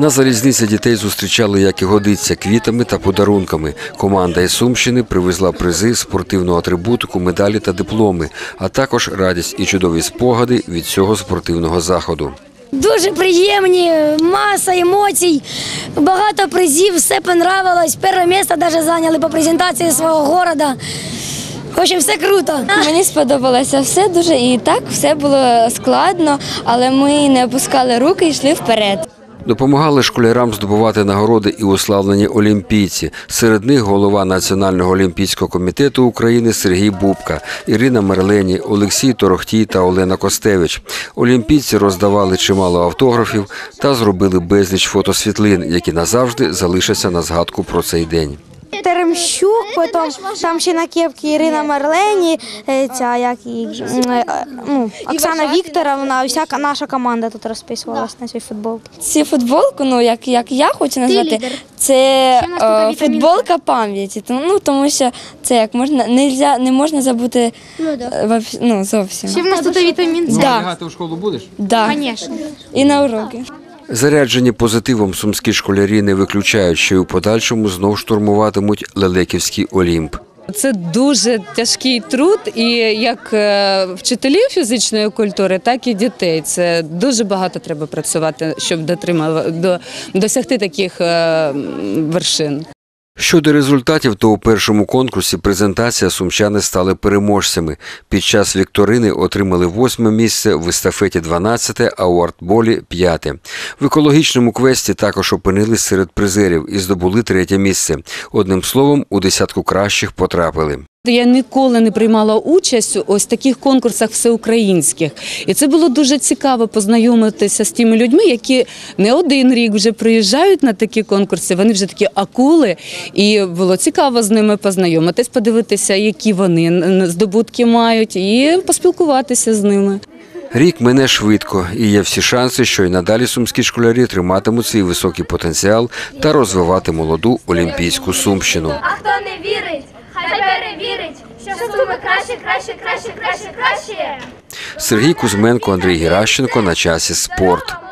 На залізниці дітей зустрічали, як і годиться, квітами та подарунками. Команда із Сумщини привезла призи, спортивну атрибутику, медалі та дипломи, а також радість і чудові спогади від цього спортивного заходу. Дуже приємні, маса емоцій, багато призів, все понравилось. Перше місце навіть зайняли по презентації свого міста. В общем, все круто. Мені сподобалося все дуже і так все було складно, але ми не опускали руки і йшли вперед. Допомагали школярам здобувати нагороди і уславлені олімпійці. Серед них голова Національного олімпійського комітету України Сергій Бубка, Ірина Мерлені, Олексій Торохтій та Олена Костевич. Олімпійці роздавали чимало автографів та зробили безліч фотосвітлин, які назавжди залишаться на згадку про цей день. Теремщук, потім там ще на кепці Ірина Марлені, е, ця як і е, ну, Оксана Вікторовна, вся наша команда тут розписувалась на цій футболці. Ці футболку, ну як, як я хочу назвати, це е, футболка пам'яті. Тому- Ну тому що це як можна нельзя, не можна забути вообще- ну, зовсім. в нас тут вітамін С. Да, Грати у школу будеш? да. І на уроки. Заряджені позитивом сумські школярі не виключають, що й у подальшому знов штурмуватимуть Лелеківський Олімп. Це дуже тяжкий труд, і як е, вчителів фізичної культури, так і дітей. Це дуже багато треба працювати, щоб дотримав, до, досягти таких е, вершин. Щодо результатів, то у першому конкурсі презентація сумчани стали переможцями. Під час вікторини отримали восьме місце, в естафеті 12, а у артболі п'яте. В екологічному квесті також опинились серед призерів і здобули третє місце. Одним словом, у десятку кращих потрапили. Я ніколи не приймала участь у ось таких конкурсах всеукраїнських, і це було дуже цікаво познайомитися з тими людьми, які не один рік вже приїжджають на такі конкурси. Вони вже такі акули, і було цікаво з ними познайомитись, подивитися, які вони здобутки мають, і поспілкуватися з ними. Рік мине швидко, і є всі шанси, що й надалі сумські школярі триматимуть свій високий потенціал та розвивати молоду олімпійську сумщину. А хто не вірить, хай перевірить, що краще, краще, краще, краще, краще. Сергій Кузьменко, Андрій Геращенко на часі спорт.